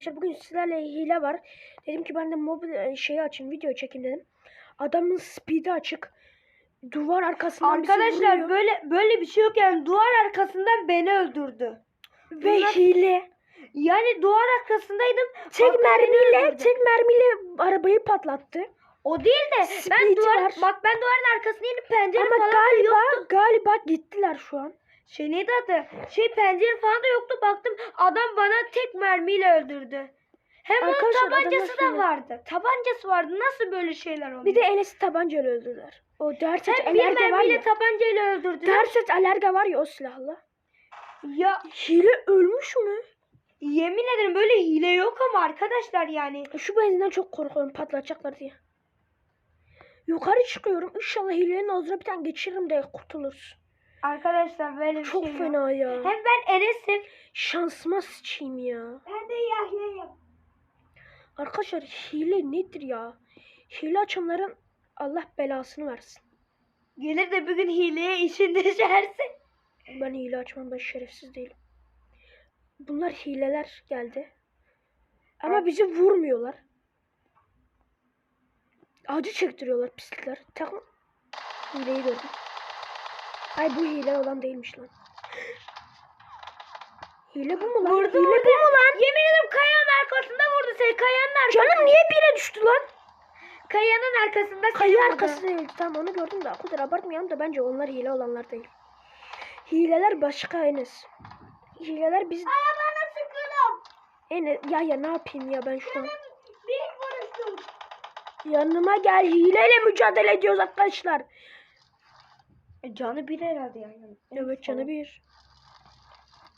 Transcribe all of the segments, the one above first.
İşte bugün sizlerle hile var. Dedim ki ben de mobil e, şeyi açayım, video çekeyim dedim. Adamın speed'i açık. Duvar arkasından Arkadaşlar böyle böyle bir şey yok yani duvar arkasından beni öldürdü. ve bunlar- hile. Yani duvar arkasındaydım. Tek mermiyle, tek mermiyle arabayı patlattı. O değil de ben Speed'i duvar var. bak ben duvarın arkasına inip pencere Ama falan galiba yoktu. galiba gittiler şu an. Şey neydi adı? Şey pencere falan da yoktu. Baktım adam bana tek mermiyle öldürdü. Hem onun Arkadaşlar, tabancası adamlar da vardı. Tabancası vardı. Nasıl böyle şeyler oluyor? Bir de Enes'i tabancayla öldürdüler. O derset hem bir alerge var mermiyle ya. tabancayla öldürdüler. Derset alerge var ya o silahla. Ya Hile ölmüş mü? yemin ederim böyle hile yok ama arkadaşlar yani. Şu benzinden çok korkuyorum patlatacaklar diye. Yukarı çıkıyorum. İnşallah hilenin ağzına bir tane geçiririm de kurtuluruz. Arkadaşlar böyle bir Çok şey yok. fena ya. Hem ben Enes'im. Şansıma sıçayım ya. Ben de Yahya'yım. Arkadaşlar hile nedir ya? Hile açanların Allah belasını versin. Gelir de bugün hileye işin düşerse. Ben hile açmam ben şerefsiz değilim. Bunlar hileler geldi. Ama Evet. bizi vurmuyorlar. Acı çektiriyorlar pislikler. Takım hileyi gördüm. Ay bu hile olan değilmiş lan. Hile bu mu lan? Vurdu hile vurdu. bu mu lan? Yemin ederim kayanın arkasında vurdu seni. Kayanın arkasında. Canım niye bire düştü lan? Kayanın arkasında seni Kayı vurdu. arkası değil. Tamam onu gördüm de o kadar abartmayalım da bence onlar hile olanlar değil. Hileler başka Enes. Hileler biz... Arabana sıkılım. Enes ya ya ne yapayım ya ben şu an. Yanıma gel hileyle mücadele ediyoruz arkadaşlar. E, canı bir herhalde yani. Evet canı bir.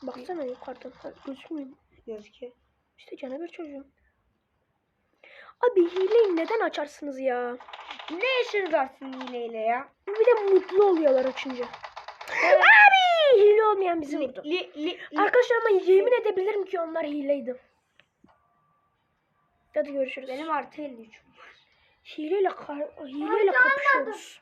Baksana yukarıdan gözükmüyor? Gözüküyor. İşte canı bir çocuğum. Abi hileyi neden açarsınız ya? Ne işiniz var sizin hileyle ya? Bir de mutlu oluyorlar açınca. Evet. Abi hile olmayan bizi Li, vurdu. li, li, li. Arkadaşlar ama yemin edebilirim ki onlar hileydi. Hadi görüşürüz. Benim artı 53. hileyle kar hileyle kapışıyoruz.